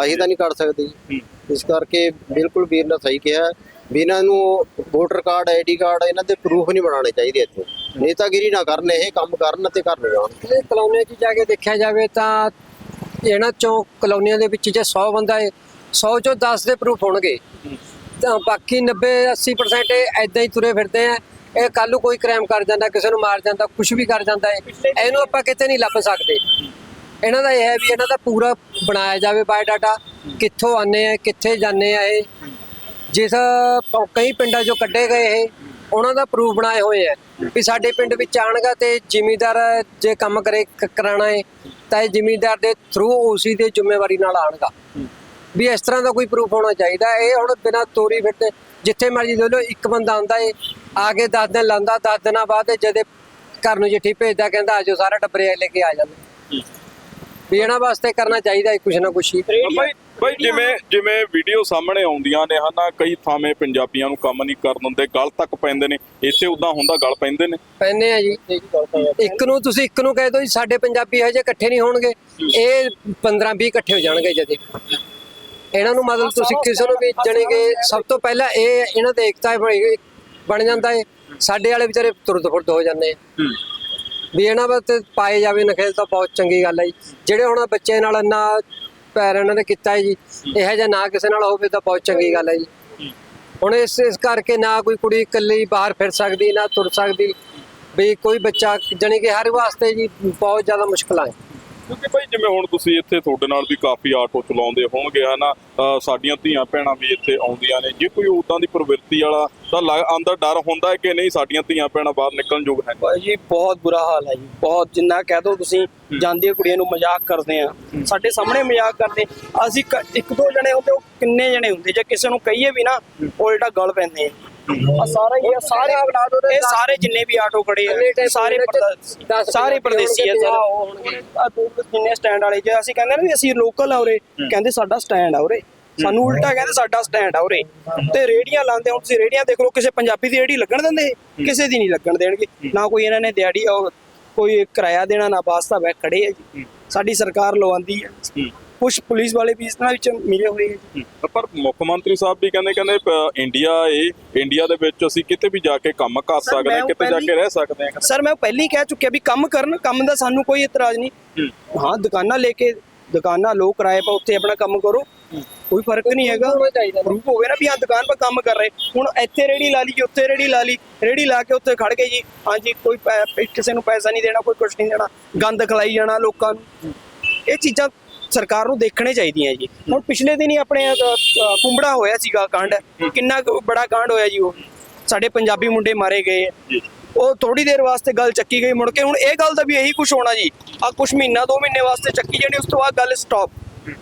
ਅਸੀਂ ਤਾਂ ਨਹੀਂ ਕਰ ਸਕਦੇ ਜੀ। ਇਸ ਕਰਕੇ ਬਿਲਕੁਲ ਵੀਰ ਨੇ ਸਹੀ ਕਿਹਾ। ਹੈ ਵੀ ਇਹਨਾਂ ਨੂੰ ਵੋਟਰ ਕਾਰਡ ਆਈਡੀ ਕਾਰਡ ਇਹਨਾਂ ਦੇ ਪ੍ਰੂਫ ਨਹੀਂ ਬਣਾਉਣੇ ਚਾਹੀਦੇ ਇੱਥੇ। ਨੇਤਾਗਿਰੀ ਨਾ ਕਰਨ ਇਹ ਕੰਮ ਕਰਨ ਤੇ ਕਰਨ ਜਾਣ। ਇਹ ਕਲੋਨੀਆਂ 'ਚ ਜਾ ਕੇ ਦੇਖਿਆ ਜਾਵੇ ਤਾਂ ਇਹਨਾਂ ਚੋਂ ਕਲੋਨੀਆਂ ਦੇ ਵਿੱਚ ਜੇ 100 ਬੰਦਾ ਹੈ 100 ਚੋਂ 10 ਦੇ ਪ੍ਰੂਫ ਹੋਣਗੇ। ਤਾਂ ਬਾਕੀ 90 80% ਇਹ ਐਦਾਂ ਹੀ ਤੁਰੇ ਫਿਰਦੇ ਆ। ਇਹ ਕੱਲ ਨੂੰ ਕੋਈ ਕ੍ਰਾਈਮ ਕਰ ਜਾਂਦਾ ਕਿਸੇ ਨੂੰ ਮਾਰ ਜਾਂਦਾ ਕੁਝ ਵੀ ਕਰ ਜਾਂਦਾ ਹੈ। ਇਹਨੂੰ ਆਪਾਂ ਕਿਤੇ ਨਹੀਂ ਲੱਭ ਸਕਦੇ। ਇਹਨਾਂ ਦਾ ਇਹ ਹੈ ਵੀ ਇਹਨਾਂ ਦਾ ਪੂਰਾ ਬਣਾਇਆ ਜਾਵੇ ਬਾਇਓਡਾਟਾ ਕਿੱਥੋਂ ਆਨੇ ਆ, ਕਿੱਥੇ ਜਾਂਦੇ ਆ ਇਹ। ਜਿਸ ਕਈ ਪਿੰਡਾਂ ਚੋਂ ਕੱਢੇ ਗਏ ਇਹ, ਉਹਨਾਂ ਦਾ ਪ੍ਰੂਫ ਬਣਾਏ ਹੋਏ ਆ। ਵੀ ਸਾਡੇ ਪਿੰਡ ਵਿੱਚ ਆਣਗਾ ਤੇ ਜ਼ਿਮੀਦਾਰ ਜੇ ਕੰਮ ਕਰੇ ਕ- ਕਰਾਣਾ ਹੈ ਤਾਂ ਇਹ ਜ਼ਿਮੀਦਾਰ ਦੇ ਥਰੂ ਉਸੀ ਦੇ ਜ਼ਿੰਮੇਵਾਰੀ ਨਾਲ ਆਣਗਾ ਵੀ ਇਸ ਤਰ੍ਹਾਂ ਦਾ ਕੋਈ ਪ੍ਰੂਫ ਹੋਣਾ ਚਾਹੀਦਾ। ਇਹ ਹੁਣ ਬਿਨਾਂ ਤੋਰੀ ਫਿਰਦੇ, ਜਿੱਥੇ ਮਰਜ਼ੀ ਦੇ ਲੋ ਇੱਕ ਬੰਦਾ ਆਂਦਾ ਏ ਆ ਕੇ 10 ਦਿਨ ਲਾਂਦਾ 10 ਦਿਨਾਂ ਬਾਅਦ ਇਹ ਜਦੇ ਘਰ ਨੂੰ ਚਿੱਠੀ ਭੇਜਦਾ, ਕਹਿੰਦਾ ਆਜੋ, ਸਾਰਾ ਟੱਬਰੇ ਲੈ ਕੇ ਆ ਜਾਂਦੇ। ਵੀ ਇਹਨਾਂ ਵਾਸਤੇ ਕਰਨਾ ਚਾਹੀਦਾ ਹੈ ਕੁਛ ਨਾ ਕੁਛ ਹੀ। ਬਾਈ ਬਾਈ ਜਿਵੇਂ ਜਿਵੇਂ ਵੀਡੀਓ ਸਾਹਮਣੇ ਆਉਂਦੀਆਂ ਨੇ ਹਨਾ ਕਈ ਥਾਵੇਂ ਪੰਜਾਬੀਆਂ ਨੂੰ ਕੰਮ ਨਹੀਂ ਕਰਨ ਦਿੰਦੇ ਗਲ ਤੱਕ ਪੈਂਦੇ ਨੇ ਇੱਥੇ ਉਦਾਂ ਹੁੰਦਾ ਗਲ ਪੈਂਦੇ ਨੇ। ਪੈਨੇ ਆ ਜੀ। ਇੱਕ ਨੂੰ ਤੁਸੀਂ ਇੱਕ ਨੂੰ ਕਹਿ ਦਿਓ ਜੀ ਸਾਡੇ ਪੰਜਾਬੀ ਹਜੇ ਇਕੱਠੇ ਨਹੀਂ ਹੋਣਗੇ। ਇਹ 15 20 ਇਕੱਠੇ ਹੋ ਜਾਣਗੇ ਜਦੇ। ਇਹਨਾਂ ਨੂੰ ਮਤਲਬ ਤੁਸੀਂ ਕਿਸੇ ਨੂੰ ਵੀ ਜਣੇਗੇ ਸਭ ਤੋਂ ਪਹਿਲਾਂ ਇਹ ਇਹਨਾਂ ਦੇ ਏਕਤਾ ਬਣ- ਬਣ ਜਾਂਦਾ ਹੈ ਸਾਡੇ ਵਾਲੇ ਵਿਚਾਰੇ ਤੁਰਦ ਫੁਰਦ ਹੋ ਜਾਂਦੇ ਆ। ਵੀ ਇਹਨਾਂ ਵਾਸਤੇ ਪਾਏ ਜਾਵੇ ਨਖੇਲ ਤਾਂ ਬਹੁਤ ਚੰਗੀ ਗੱਲ ਹੈ ਜੀ। ਜਿਹੜੇ ਹੁਣ ਬੱਚੇ ਨਾਲ ਇੰਨਾ ਪੈਰ ਇਹਨਾਂ ਨੇ ਕੀਤਾ ਹੈ ਜੀ, ਇਹੋ ਜਿਹਾ ਨਾ ਕਿਸੇ ਨਾਲ ਹੋਵੇ ਤਾਂ ਬਹੁਤ ਚੰਗੀ ਗੱਲ ਹੈ ਜੀ। ਹੁਣ ਇਸ ਇਸ ਕਰਕੇ ਨਾ ਕੋਈ ਕੁੜੀ ਇਕੱਲੀ ਬਾਹਰ ਫਿਰ ਸਕਦੀ, ਨਾ ਤੁਰ ਸਕਦੀ, ਵੀ ਕੋਈ ਬੱਚਾ ਜਾਣੀ ਕਿ ਹਰ ਵਾਸਤੇ ਜੀ ਬਹੁਤ ਜ਼ਿਆਦਾ ਮੁਸ਼ਕਲਾਂ ਹੈ। ਕਿਉਂਕਿ ਭਾਈ ਜਿਵੇਂ ਹੁਣ ਤੁਸੀਂ ਇੱਥੇ ਤੁਹਾਡੇ ਨਾਲ ਵੀ ਕਾਫੀ ਆਟੋ ਚਲਾਉਂਦੇ ਹੋਣਗੇ ਹਨਾ? ਸਾਡੀਆਂ ਧੀਆਂ ਭੈਣਾਂ ਵੀ ਇੱਥੇ ਆਉਂਦੀਆਂ ਨੇ। ਜੇ ਕੋਈ ਉਦਾਂ ਦੀ ਪ੍ਰਵਿਰਤੀ ਵਾਲਾ ਤਾਂ ਲੱਗ- ਅੰਦਰ ਡਰ ਹੁੰਦਾ ਹੈ ਕਿ ਨਹੀਂ? ਸਾਡੀਆਂ ਧੀਆਂ ਭੈਣਾਂ ਬਾਹਰ ਨਿਕਲਣ ਯੋਗ ਹੈ। ਭਾਈ ਜੀ ਬਹੁਤ ਬੁਰਾ ਹਾਲ ਹੈ ਜੀ। ਬਹੁਤ ਜਿੰਨਾ ਕਹਿ ਦੋ ਤੁਸੀਂ ਜਾਂਦੀਆਂ ਕੁੜੀਆਂ ਨੂੰ ਮਜ਼ਾਕ ਕਰਦੇ ਆ। ਸਾਡੇ ਸਾਹਮਣੇ ਮਜ਼ਾਕ ਕਰਦੇ। ਅਸੀਂ ਇੱਕ ਦੋ ਜਣੇ ਹੁੰਦੇ ਉਹ ਕਿੰਨੇ ਜਣੇ ਹੁੰਦੇ? ਜੇ ਕਿਸੇ ਨੂੰ ਕਹੀਏ ਵੀ ਨਾ ਉਲਟਾ ਗਲ ਪੈਂਦੇ ਆ ਆ ਸਾਰਾ ਹੀ ਆ, ਸਾਰੇ ਇਹ ਸਾਰੇ ਜਿੰਨੇ ਵੀ ਆਟੋ ਖੜੇ ਇੰਨੇ ਆ ਟਾਈਮ ਸਾਰੇ ਉਹਨਾਂ ਚ ਪ੍ਰਦਾ- ਦਸ ਸਾਰੇ ਪ੍ਰਦੇਸੀ ਆ ਪੰਜਾਹ ਸਰ। ਹੋਣਗੇ। ਆ ਦੂਰ ਜਿੰਨੇ ਸਟੈਂਡ ਵਾਲੇ? ਜੇ ਅਸੀਂ ਕਹਿੰਦੇ ਨਾ ਵੀ ਅਸੀਂ ਲੋਕਲ ਆ ਉਰੇ ਕਹਿੰਦੇ ਸਾਡਾ ਸਟੈਂਡ ਆ ਉਰੇ। ਸਾਨੂੰ ਉਲਟਾ ਕਹਿੰਦੇ ਸਾਡਾ ਸਟੈਂਡ ਆ ਉਰੇ। ਤੇ ਰੇੜੀਆਂ ਲਾਉਂਦੇ ਹੁਣ ਤੁਸੀਂ ਰੇੜੀਆਂ ਦੇਖ ਲਓ ਕਿਸੇ ਪੰਜਾਬੀ ਦੀ ਰੇੜੀ ਲੱਗਣ ਦਿੰਦੇ? ਕਿਸੇ ਦੀ ਨਹੀਂ ਲੱਗਣ ਦੇਣਗੇ। ਨਾ ਕੋਈ ਇਹਨਾਂ ਨੇ ਦਿਹਾੜੀ ਕੋਈ ਕਿਰਾਇਆ ਦੇਣਾ ਨਾ ਵਾਸਤਾ ਬੈ ਖੜੇ ਆ ਜੀ। ਸਾਡੀ ਸਰਕਾਰ ਲਵਾਉਂਦੀ ਹੈ। ਕੁਝ ਪੁਲਿਸ ਵਾਲੇ ਵੀ ਇਸ ਨਾਲ ਵਿੱਚ ਮਿਲੇ ਹੋਏ ਹੈ। ਪਰ ਮੁੱਖ ਮੰਤਰੀ ਸਾਹਿਬ ਵੀ ਕਹਿੰਦੇ ਕਹਿੰਦੇ ਪ- ਇੰਡੀਆ ਇਹ ਇੰਡੀਆ ਦੇ ਵਿੱਚ ਅਸੀਂ ਕਿਤੇ ਵੀ ਜਾ ਕੇ ਕੰਮ ਕਰ ਸਕਦੇ ਮੈਂ ਹਾਂ ਉਹ ਕਿਤੇ ਜਾ ਕੇ ਪਹਿਲੀ- ਰਹਿ ਸਕਦੇ ਹਾਂ। ਸਰ ਮੈਂ ਪਹਿਲਾਂ ਹੀ ਕਹਿ ਚੁੱਕਿਆ ਵੀ ਕੰਮ ਕਰਨ ਕੰਮ ਦਾ ਸਾਨੂੰ ਕੋਈ ਇਤਰਾਜ਼ ਨਹੀਂ। ਹਾਂ। ਦੁਕਾਨਾਂ ਲੈ ਕੇ ਦੁਕਾਨਾਂ ਲੋ ਕਿਰਾਏ 'ਤੇ ਉੱਥੇ ਆਪਣਾ ਕੰਮ ਕਰੋ। ਕੋਈ ਫ਼ਰਕ ਨਹੀਂ ਹੈਗਾ। ਪ੍ਰੂਫ ਹੋਵੇ ਨਾ ਵੀ ਹਾਂ ਦੁਕਾਨ 'ਤੇ ਕੰਮ ਕਰ ਰਹੇ। ਹੁਣ ਇੱਥੇ ਰੇੜੀ ਲਾ ਲਈ ਜੀ ਉੱਥੇ ਰੇੜੀ ਲਾ ਲਈ। ਰੇੜੀ ਲਾ ਕੇ ਉੱਥੇ ਖੜ ਗਏ ਜੀ। ਹਾਂਜੀ ਕੋਈ ਪੈ- ਕਿਸੇ ਨੂੰ ਪੈਸਾ ਨਹੀਂ ਦੇਣਾ ਕੋਈ ਕੁਝ ਨਹੀਂ ਦੇਣਾ। ਗੰਦ ਖਲਾਈ ਜਾਣਾ ਲੋਕਾਂ ਨੂੰ। ਇਹ ਚੀਜ਼ਾਂ ਸਰਕਾਰ ਨੂੰ ਦੇਖਣੇ ਚਾਹੀਦੀਆਂ ਜੀ। ਹੁਣ ਪਿਛਲੇ ਦਿਨ ਹੀ ਆਪਣੇ ਕੁੰਬੜਾ ਹੋਇਆ ਸੀਗਾ ਕਾਂਡ। ਕਿੰਨਾ ਬੜਾ ਕਾਂਡ ਹੋਇਆ ਜੀ ਉਹ। ਸਾਡੇ ਪੰਜਾਬੀ ਮੁੰਡੇ ਮਾਰੇ ਗਏ। ਉਹ ਥੋੜੀ ਦੇਰ ਵਾਸਤੇ ਗੱਲ ਚੱਕੀ ਗਈ ਮੁੜ ਕੇ। ਹੁਣ ਇਹ ਗੱਲ ਦਾ ਵੀ ਇਹੀ ਕੁਝ ਹੋਣਾ ਜੀ। ਆ ਕੁਝ ਮਹੀਨਾ ਦੋ ਮਹੀਨੇ ਵਾਸਤੇ ਚੱਕੀ ਜਾਣੀ ਉਸ ਤੋਂ ਬਾਅਦ ਗੱਲ ਸਟਾਪ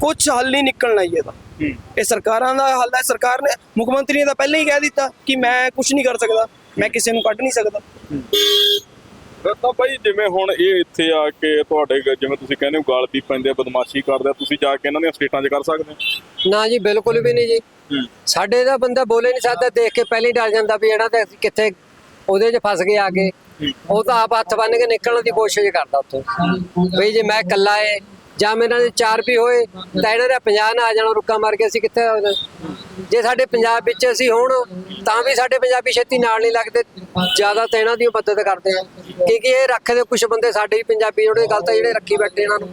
ਕੁਝ ਹੱਲ ਨਹੀਂ ਨਿਕਲਣਾ ਇਹਦਾ। ਇਹ ਸਰਕਾਰਾਂ ਦਾ ਹੱਲ ਹੈ। ਸਰਕਾਰ ਨੇ ਮੁੱਖ ਮੰਤਰੀ ਨੇ ਤਾਂ ਪਹਿਲਾਂ ਹੀ ਕਹਿ ਦਿੱਤਾ ਕਿ ਮੈਂ ਕੁਝ ਨਹੀਂ ਕਰ ਸਕਦਾ। ਮੈਂ ਕਿਸੇ ਨੂੰ ਕੱਢ ਨਹੀਂ ਸਕਦਾ। ਫਿਰ ਤਾਂ ਭਾਈ ਜਿਵੇਂ ਹੁਣ ਇਹ ਇੱਥੇ ਆ ਕੇ ਤੁਹਾਡੇ ਗ- ਜਿਵੇਂ ਤੁਸੀਂ ਕਹਿੰਦੇ ਹੋ ਗਾਲ ਵੀ ਪੈਂਦੇ ਆ ਬਦਮਾਸ਼ੀ ਕਰਦੇ ਆ ਤੁਸੀਂ ਜਾ ਕੇ ਇਹਨਾਂ ਦੀਆਂ ਸਟੇਟਾਂ 'ਚ ਕਰ ਸਕਦੇ ਹੋ? ਨਾ ਜੀ ਬਿਲਕੁਲ ਵੀ ਨਹੀਂ ਜੀ। ਸਾਡੇ ਦਾ ਬੰਦਾ ਬੋਲੇ ਨਹੀਂ ਸਕਦਾ ਦੇਖ ਕੇ ਪਹਿਲਾਂ ਡਰ ਜਾਂਦਾ ਵੀ ਇਹਨਾਂ ਤੇ ਅਸੀਂ ਕਿੱਥੇ ਉਹਦੇ 'ਚ ਫਸ ਗਏ ਆ ਕੇ। ਉਹ ਤਾਂ ਆਪ ਹੱਥ ਬੰਨ ਕੇ ਨਿਕਲਣ ਦੀ ਕੋਸ਼ਿਸ਼ ਕਰਦਾ ਉੱਥੋਂ। ਵੀ ਜੇ ਮੈਂ ਇਕੱਲਾ ਏ ਜਾਂ ਮੇਰੇ ਨਾਲ ਚਾਰ ਵੀ ਹੋਏ ਤਾਂ ਇਹਨਾਂ ਦੇ 50 ਨਾ ਆ ਜਾਣਾ ਰੁੱਕਾ ਮਾਰ ਕੇ ਅਸੀਂ ਕਿੱਥੇ? ਜੇ ਸਾਡੇ ਪੰਜਾਬ ਵਿੱਚ ਅਸੀਂ ਹੋਣ ਤਾਂ ਵੀ ਸਾਡੇ ਪੰਜਾਬੀ ਛੇਤੀ ਨਾਲ ਨਹੀਂ ਲੱਗਦੇ। ਜ਼ਿਆਦਾ ਤਾਂ ਇਹਨਾਂ ਦੀ ਮਦਦ ਕਰਦੇ ਆ। ਕਿਉਂਕਿ ਇਹ ਰੱਖਦੇ ਕੁਝ ਬੰਦੇ ਸਾਡੇ ਹੀ ਪੰਜਾਬੀ ਜਿਹੜੇ ਗਲਤ ਜਿਹੜੇ ਰੱਖੀ ਬੈਠੇ ਇਹਨਾਂ ਨੂੰ।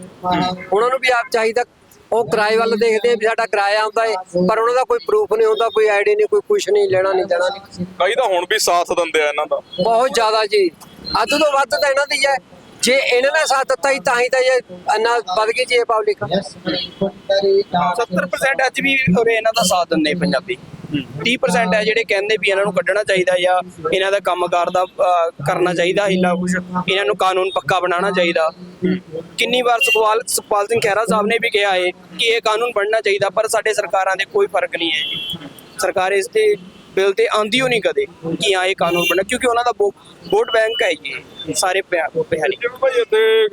ਉਹਨਾਂ ਨੂੰ ਵੀ ਆਪ ਚਾਹੀਦਾ ਉਹ ਕਿਰਾਏ ਵੱਲ ਦੇਖਦੇ ਆ ਵੀ ਸਾਡਾ ਕਿਰਾਇਆ ਆਉਂਦਾ ਏ ਪਰ ਉਹਨਾਂ ਦਾ ਕੋਈ ਪ੍ਰੂਫ ਨਹੀਂ ਹੁੰਦਾ ਕੋਈ ਆਈਡੀ ਨਹੀਂ ਕੋਈ ਕੁਝ ਨਹੀਂ ਲੈਣਾ ਨਹੀਂ ਦੇਣਾ ਨਹੀਂ। ਕਈ ਤਾਂ ਹੁਣ ਵੀ ਸਾਥ ਦਿੰਦੇ ਆ ਇਹਨਾਂ ਦਾ। ਬਹੁਤ ਜ਼ਿਆਦਾ ਜੀ। ਅੱਧ ਤੋਂ ਵੱਧ ਤਾਂ ਇਹਨਾਂ ਦੀ ਹੈ। ਜੇ ਇਹਨਾਂ ਨੇ ਸਾਥ ਦਿੱਤਾ ਹੀ ਤਾਂ ਹੀ ਤਾਂ ਇਹ ਇੰਨਾ ਵੱਧ ਗਈ ਜੀ ਇਹ ਪਬਲਿਕ 70% ਅੱਜ ਵੀ ਉਰੇ ਇਹਨਾਂ ਦਾ ਸਾਥ ਦਿੰਦੇ ਪੰਜਾਬੀ। 30% ਹੈ ਜਿਹੜੇ ਕਹਿੰਦੇ ਵੀ ਇਹਨਾਂ ਨੂੰ ਕੱਢਣਾ ਚਾਹੀਦਾ ਜਾਂ ਇਹਨਾਂ ਦਾ ਕੰਮਕਾਰ ਦਾ ਕਰਨਾ ਚਾਹੀਦਾ ਹਿੱਲਾ ਕੁਛ, ਇਹਨਾਂ ਨੂੰ ਕਾਨੂੰਨ ਪੱਕਾ ਬਣਾਉਣਾ ਚਾਹੀਦਾ। ਕਿੰਨੀ ਵਾਰ ਸੁਖਵਾਲ, ਸੁਖਪਾਲ ਸਿੰਘ ਖਹਿਰਾ ਸਾਹਿਬ ਨੇ ਵੀ ਕਿਹਾ ਹੈ ਕਿ ਇਹ ਕਾਨੂੰਨ ਬਣਨਾ ਚਾਹੀਦਾ, ਪਰ ਸਾਡੇ ਸਰਕਾਰਾਂ ਦੇ ਕੋਈ ਫ਼ਰਕ ਨਹੀਂ ਹੈ ਜੀ। ਸਰਕਾਰ ਇਸ ਤੇ ਬਿੱਲ ਤੇ ਆਂਦੀ ਹੋ ਨਹੀਂ ਕਦੇ ਕਿ ਹਾਂ ਇਹ ਕਾਨੂੰਨ ਬਣਨਾ ਕਿਉਂਕਿ ਉਹਨਾਂ ਦਾ ਵੋਟ ਬੈਂਕ ਹੈ ਜੀ ਸਾਰੇ ਬਿਹਾਰੀ। ਜਿਵੇਂ ਭਾਈ ਇੱਥੇ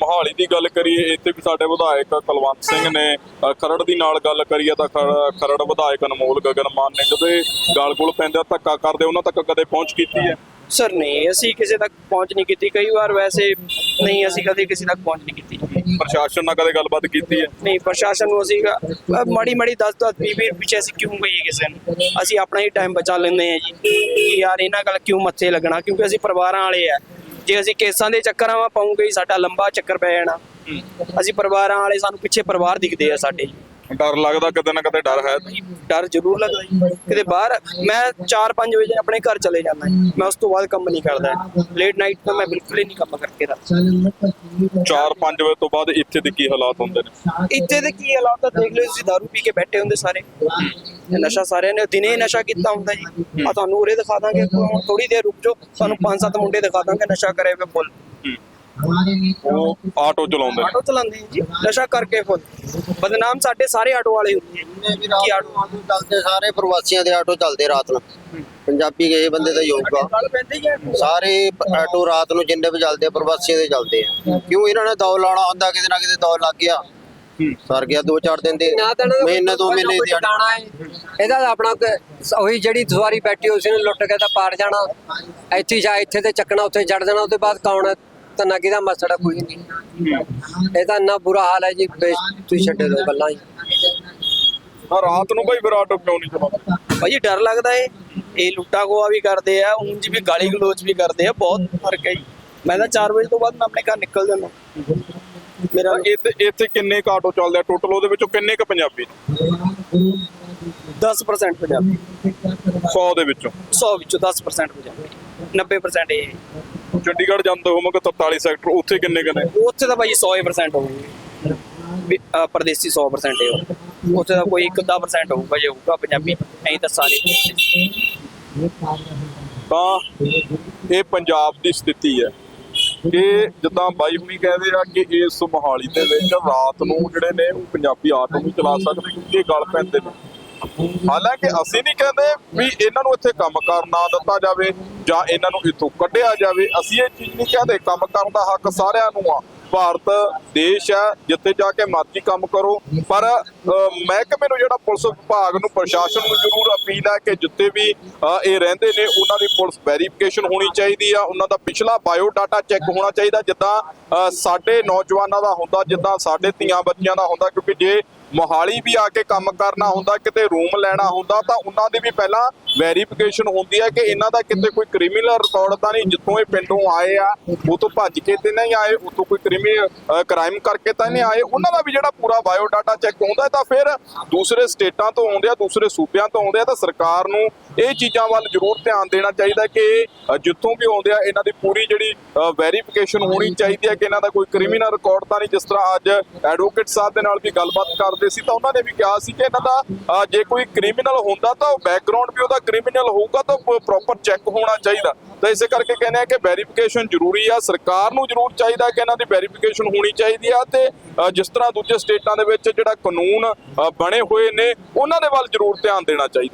ਮੋਹਾਲੀ ਦੀ ਗੱਲ ਕਰੀਏ ਇੱਥੇ ਵੀ ਸਾਡੇ ਵਿਧਾਇਕ ਕੁਲਵੰਤ ਸਿੰਘ ਨੇ ਖਰੜ ਦੀ ਨਾਲ ਗੱਲ ਕਰੀਏ ਤਾਂ ਖਰ- ਖਰੜ ਵਿਧਾਇਕ ਅਨਮੋਲ ਗਗਨ ਮਾਨ ਨੇ ਜਦੋਂ ਗਾਲ ਗੁਲ ਪੈਂਦੇ ਧੱਕਾ ਕਰਦੇ ਉਹਨਾਂ ਤੱਕ ਕਦੇ ਪਹੁੰਚ ਕੀਤੀ ਹੈ? ਸਰ ਨਹੀਂ ਅਸੀਂ ਕਿਸੇ ਤੱਕ ਪਹੁੰਚ ਨਹੀਂ ਕੀਤੀ। ਕਈ ਵਾਰ ਵੈਸੇ ਨਹੀਂ ਅਸੀਂ ਕਦੇ ਕਿਸੇ ਤੱਕ ਪਹੁੰਚ ਨਹੀਂ ਕੀਤੀ। ਪ੍ਰਸ਼ਾਸਨ ਨਾਲ ਕਦੇ ਗੱਲਬਾਤ ਕੀਤੀ ਹੈ? ਨਹੀਂ ਪ੍ਰਸ਼ਾਸਨ ਨੂੰ ਅਸੀਂ ਮਾੜੀ ਮਾੜੀ 10 10 20 20 ਪਿੱਛੇ ਅਸੀਂ ਕਿਉਂ ਗਈਏ ਕਿਸੇ ਨੂੰ? ਅਸੀਂ ਆਪਣਾ ਹੀ ਟਾਈਮ ਬਚਾ ਲੈਂਦੇ ਹਾਂ ਜੀ। ਕਿ ਯਾਰ ਇਹਨਾਂ ਗੱਲ ਕਿਉਂ ਮੱਥੇ ਲੱਗਣਾ? ਕਿਉਂਕਿ ਅਸੀਂ ਪਰਿਵਾਰਾਂ ਵਾਲੇ ਆ। ਜੇ ਅਸੀਂ ਕੇਸਾਂ ਦੇ ਚੱਕਰਾਂ ਵਾ ਪਾਉਂਗੇ ਹੀ ਸਾਡਾ ਲੰਬਾ ਚੱਕਰ ਪੈ ਜਾਣਾ। ਅਸੀਂ ਪਰਿਵਾਰਾਂ ਵਾਲੇ ਸਾਨੂੰ ਪਿੱਛੇ ਪਰਿਵਾਰ ਦਿਖਦੇ ਆ ਸਾਡੇ। ਡਰ ਲੱਗਦਾ ਕਦੇ ਨਾ ਕਦੇ ਡਰ ਹੈ। ਡਰ ਜ਼ਰੂਰ ਲੱਗਦਾ ਜੀ। ਕਿਤੇ ਬਾਹਰ ਮੈਂ 4-5 ਵਜੇ ਆਪਣੇ ਘਰ ਚਲੇ ਜਾਂਦਾ ਜੀ। ਮੈਂ ਉਸ ਤੋਂ ਬਾਅਦ ਕੰਮ ਨਹੀਂ ਕਰਦਾ ਲੇਟ ਨਾਈਟ ਤਾਂ ਮੈਂ ਬਿਲਕੁਲ ਹੀ ਨਹੀਂ ਕੰਮ ਕਰਕੇ ਰੱਖਦਾ 4-5 ਵਜੇ ਤੋਂ ਬਾਅਦ ਇੱਥੇ ਦੇ ਕੀ ਹਾਲਾਤ ਹੁੰਦੇ ਨੇ? ਇੱਥੇ ਦੇ ਕੀ ਹਾਲਾਤ ਆ ਦੇਖ ਲਓ ਤੁਸੀਂ ਦਾਰੂ ਪੀ ਕੇ ਬੈਠੇ ਹੁੰਦੇ ਸਾਰੇ। ਨਸ਼ਾ ਸਾਰਿਆਂ ਨੇ ਦਿਨੇ ਨਸ਼ਾ ਕੀਤਾ ਹੁੰਦਾ ਜੀ। ਆ ਤੁਹਾਨੂੰ ਉਰੇ ਦਿਖਾ ਦਾਂਗੇ ਥੋੜੀ ਦੇਰ ਰੁਕ ਜਾਓ ਤੁਹਾਨੂੰ ਪੰਜ ਸੱਤ ਮੁੰਡੇ ਦਿਖਾ ਦਾਂਗੇ ਨਸ਼ਾ ਕਰੇ ਹੋਏ ਫੁੱਲ। ਉਹ ਆਟੋ ਚਲਾਉਂਦੇ ਨੇ ਆਟੋ ਚਲਾਉਂਦੇ ਜੀ ਨਸ਼ਾ ਕਰਕੇ ਫੁੱਲ ਬਦਨਾਮ ਸਾਡੇ ਸਾਰੇ ਆਟੋ ਵਾਲੇ ਹੁੰਦੇ ਰਾਤ ਕੀ ਨੂੰ ਆਟੋ ਚੱਲਦੇ ਸਾਰੇ ਪ੍ਰਵਾਸੀਆਂ ਦੇ ਆਟੋ ਚੱਲਦੇ ਰਾਤ ਨੂੰ ਪੰਜਾਬੀ ਗਏ ਬੰਦੇ ਤਾਂ ਯੋਗਾ ਸਾਰੇ ਆਟੋ ਰਾਤ ਨੂੰ ਜਿੰਨੇ ਵੀ ਚੱਲਦੇ ਪ੍ਰਵਾਸੀਆਂ ਦੇ ਚੱਲਦੇ ਆ ਕਿਉਂ ਇਹਨਾਂ ਨੇ ਦੌੜ ਲਾਉਣਾ ਹੁੰਦਾ ਕਿਤੇ ਨਾ ਕਿਤੇ ਦੌੜ ਲੱਗ ਗਿਆ ਸਰ ਗਿਆ ਦੋ ਚਾਰ ਦਿਨ ਦੇ ਨਾ ਤਾਂ ਦਾ ਮਹੀਨੇ ਦੋ ਮਹੀਨੇ ਦੀ ਇਹਦਾ ਆਪਣਾ ਉਹੀ ਜਿਹੜੀ ਸਵਾਰੀ ਬੈਠੀ ਉਸ ਨੇ ਲੁੱਟ ਕੇ ਤਾਂ ਪਾਰ ਜਾਣਾ ਇੱਥੇ ਜਾ ਇੱਥੇ ਤੇ ਚੱਕਣਾ ਉੱਥੇ ਛੱਡ ਦੇਣਾ ਉਹਦੇ ਬਾਅਦ ਕੌਣ ਤਾਂ ਨਾ ਕਿਹਦਾ ਮਸੜਾ ਕੋਈ ਨਹੀਂ। ਇਹ ਤਾਂ ਇੰਨਾ ਬੁਰਾ ਹਾਲ ਹੈ ਜੀ ਬੇ- ਤੁਸੀਂ ਛੱਡੇ ਦੋ ਗੱਲਾਂ ਹੀ ਹਾਂ ਰਾਤ ਨੂੰ ਭਾਈ ਫਿਰ ਆਟੋ ਕਿਉਂ ਨਹੀਂ ਚਲਾਉਂਦੇ ਭਾਜੀ ਡਰ ਲੱਗਦਾ ਏ। ਇਹ ਲੁੱਟਾ ਖੋਆ ਵੀ ਕਰਦੇ ਆ ਉਂਝ ਵੀ ਗਾਲੀ ਗਲੋਚ ਵੀ ਕਰਦੇ ਆ ਬਹੁਤ ਫ਼ਰਕ ਹੈ ਜੀ। ਮੈਂ ਤਾਂ 4 ਵਜੇ ਤੋਂ ਬਾਅਦ ਮੈਂ ਆਪਣੇ ਘਰ ਨਿਕਲ ਜਾਂਦਾ। ਮੇਰਾ ਇੱਥੇ ਇੱਥੇ ਕਿੰਨੇ ਕੁ ਆਟੋ ਚੱਲਦੇ ਆ? ਟੋਟਲ ਉਹਦੇ ਵਿੱਚੋਂ ਕਿੰਨੇ ਕ ਪੰਜਾਬੀ ਨੇ? 10% ਪੰਜਾਬੀ। 100 ਦੇ ਵਿੱਚੋਂ? 100 ਵਿੱਚੋਂ 10% ਪੰਜਾਬੀ। 90% ਇਹ। ਚੰਡੀਗੜ੍ਹ ਜਾਂਦੇ ਹੋਵੋਗੇ 43 ਸੈਕਟਰ ਉੱਥੇ ਕਿੰਨੇ ਕਿੰਨੇ ਉੱਥੇ ਤਾਂ ਭਾਜੀ 100% ਹੋਊਗੀ। ਵੀ, ਅਹ, ਪਰਦੇਸੀ 100% ਹੈ ਉਹ। ਉੱਥੇ ਦਾ ਕੋਈ 1-10% ਹੋਊਗਾ ਜੇ ਹੋਊਗਾ ਪੰਜਾਬੀ ਨਹੀਂ ਤਾਂ ਸਾਰੇ ਤਾਂ ਇਹ ਪੰਜਾਬ ਦੀ ਸਥਿਤੀ ਹੈ ਕਿ ਜਿੱਦਾਂ ਬਾਈ ਹੁਣੀ ਕਹਿੰਦੇ ਆ ਕਿ ਇਸ ਮੋਹਾਲੀ ਦੇ ਵਿੱਚ ਰਾਤ ਨੂੰ ਜਿਹੜੇ ਨੇ ਉਹ ਪੰਜਾਬੀ ਆਟੋ ਨਹੀਂ ਚਲਾ ਸਕਦੇ ਕਿਉਂਕਿ ਇਹ ਗੱਲ ਪੈਂਦੇ ਨੇ। ਹਾਲਾਂਕਿ ਅਸੀਂ ਨਹੀਂ ਕਹਿੰਦੇ ਵੀ ਇਹਨਾਂ ਨੂੰ ਇੱਥੇ ਕੰਮ ਕਰਨ ਦਿੱਤਾ ਜਾਵੇ ਜਾਂ ਇਹਨਾਂ ਨੂੰ ਇੱਥੋਂ ਕੱਢਿਆ ਜਾਵੇ। ਅਸੀਂ ਇਹ ਚੀਜ਼ ਨਹੀਂ ਕਹਿੰਦੇ। ਕੰਮ ਕਰਨ ਦਾ ਹੱਕ ਸਾਰਿਆਂ ਨੂੰ ਆ। ਭਾਰਤ ਦੇਸ਼ ਹੈ ਜਿੱਥੇ ਜਾ ਕੇ ਮਰਜ਼ੀ ਕੰਮ ਕਰੋ। ਪਰ ਮਹਿਕਮੇ ਨੂੰ ਜਿਹੜਾ ਪੁਲਿਸ ਵਿਭਾਗ ਨੂੰ ਪ੍ਰਸ਼ਾਸਨ ਨੂੰ ਜ਼ਰੂਰ ਅਪੀਲ ਹੈ ਕਿ ਜਿੱਥੇ ਵੀ ਇਹ ਰਹਿੰਦੇ ਨੇ ਉਹਨਾਂ ਦੀ ਪੁਲਿਸ ਵੈਰੀਫਿਕੇਸ਼ਨ ਹੋਣੀ ਚਾਹੀਦੀ ਆ। ਉਹਨਾਂ ਦਾ ਪਿਛਲਾ ਬਾਇਓ ਡਾਟਾ ਚੈੱਕ ਹੋਣਾ ਚਾਹੀਦਾ। ਜਿੱਦਾਂ ਅ, ਸਾਡੇ ਨੌਜਵਾਨਾਂ ਦਾ ਹੁੰਦਾ ਜਿੱਦਾਂ ਸਾਡੇ ਧੀਆਂ ਬੱਚਿਆਂ ਦਾ ਹੁੰਦਾ। ਕਿਉਂਕਿ ਜੇ ਮੋਹਾਲੀ ਵੀ ਆ ਕੇ ਕੰਮ ਕਰਨਾ ਹੁੰਦਾ ਕਿਤੇ ਰੂਮ ਲੈਣਾ ਹੁੰਦਾ ਤਾਂ ਉਹਨਾਂ ਦੀ ਵੀ ਪਹਿਲਾਂ ਵੈਰੀਫਿਕੇਸ਼ਨ ਹੁੰਦੀ ਹੈ ਕਿ ਇਹਨਾਂ ਦਾ ਕਿਤੇ ਕੋਈ ਕ੍ਰਿਮੀਨਲ ਰਿਕਾਰਡ ਤਾਂ ਨਹੀਂ ਜਿੱਥੋਂ ਇਹ ਪਿੰਡੋਂ ਆਏ ਆ ਉਹ ਤੋਂ ਭੱਜ ਕੇ ਤੇ ਨਹੀਂ ਆਏ ਉਹ ਕੋਈ ਕ੍ਰਿਮੀਨਲ ਕ੍ਰਾਈਮ ਕਰਕੇ ਤਾਂ ਨਹੀਂ ਆਏ ਉਹਨਾਂ ਦਾ ਵੀ ਜਿਹੜਾ ਪੂਰਾ ਬਾਇਓ ਡਾਟਾ ਚੈੱਕ ਹੁੰਦਾ ਤਾਂ ਫਿਰ ਦੂਸਰੇ ਸਟੇਟਾਂ ਤੋਂ ਆਉਂਦੇ ਆ ਦੂਸਰੇ ਸੂਬਿਆਂ ਤੋਂ ਆਉਂਦੇ ਆ ਤਾਂ ਸਰਕਾਰ ਨੂੰ ਇਹ ਚੀਜ਼ਾਂ ਵੱਲ ਜ਼ਰੂਰ ਧਿਆਨ ਦੇਣਾ ਚਾਹੀਦਾ ਕਿ ਅ, ਜਿੱਥੋਂ ਵੀ ਆਉਂਦੇ ਆ ਇਹਨਾਂ ਦੀ ਪੂਰੀ ਜਿਹੜੀ ਵੈਰੀਫਿਕੇਸ਼ਨ ਹੋਣੀ ਚਾਹੀਦੀ ਹੈ ਕਿ ਇਹਨਾਂ ਦਾ ਕੋਈ ਕ੍ਰਿਮੀਨਲ ਰਿਕਾਰਡ ਤਾਂ ਨਹੀਂ ਜਿਸ ਤਰ੍ਹਾਂ ਅੱਜ ਐਡਵੋਕੇਟ ਸਾਹਿਬ ਦੇ ਨਾਲ ਵੀ ਗੱਲਬਾਤ ਕਰ ਕਰਦੇ ਸੀ ਤਾਂ ਉਹਨਾਂ ਨੇ ਵੀ ਕਿਹਾ ਸੀ ਕਿ ਇਹਨਾਂ ਦਾ ਜੇ ਕੋਈ ਕ੍ਰਿਮੀਨਲ ਹੁੰਦਾ ਤਾਂ ਬੈਕਗ੍ਰਾਉਂਡ ਵੀ ਉਹਦਾ ਕ੍ਰਿਮੀਨਲ ਹੋਊਗਾ ਤਾਂ ਪ੍ਰੋਪਰ ਚੈੱਕ ਹੋਣਾ ਚਾਹੀਦਾ। ਤਾਂ ਇਸੇ ਕਰਕੇ ਕਹਿੰਦੇ ਆ ਕਿ ਵੈਰੀਫਿਕੇਸ਼ਨ ਜ਼ਰੂਰੀ ਆ, ਸਰਕਾਰ ਨੂੰ ਜ਼ਰੂਰ ਚਾਹੀਦਾ ਕਿ ਇਹਨਾਂ ਦੀ ਵੈਰੀਫਿਕੇਸ਼ਨ ਹੋਣੀ ਚਾਹੀਦੀ ਆ ਤੇ ਜਿਸ ਤਰ੍ਹਾਂ ਦੂਜੇ ਸਟੇਟਾਂ ਦੇ ਵਿੱਚ ਜਿਹੜਾ ਕਾਨੂੰਨ ਬਣੇ ਹੋਏ ਨੇ, ਉਹਨਾਂ ਦੇ ਵੱਲ ਜ਼ਰੂਰ ਧਿਆਨ ਦੇਣਾ ਚਾਹੀਦਾ।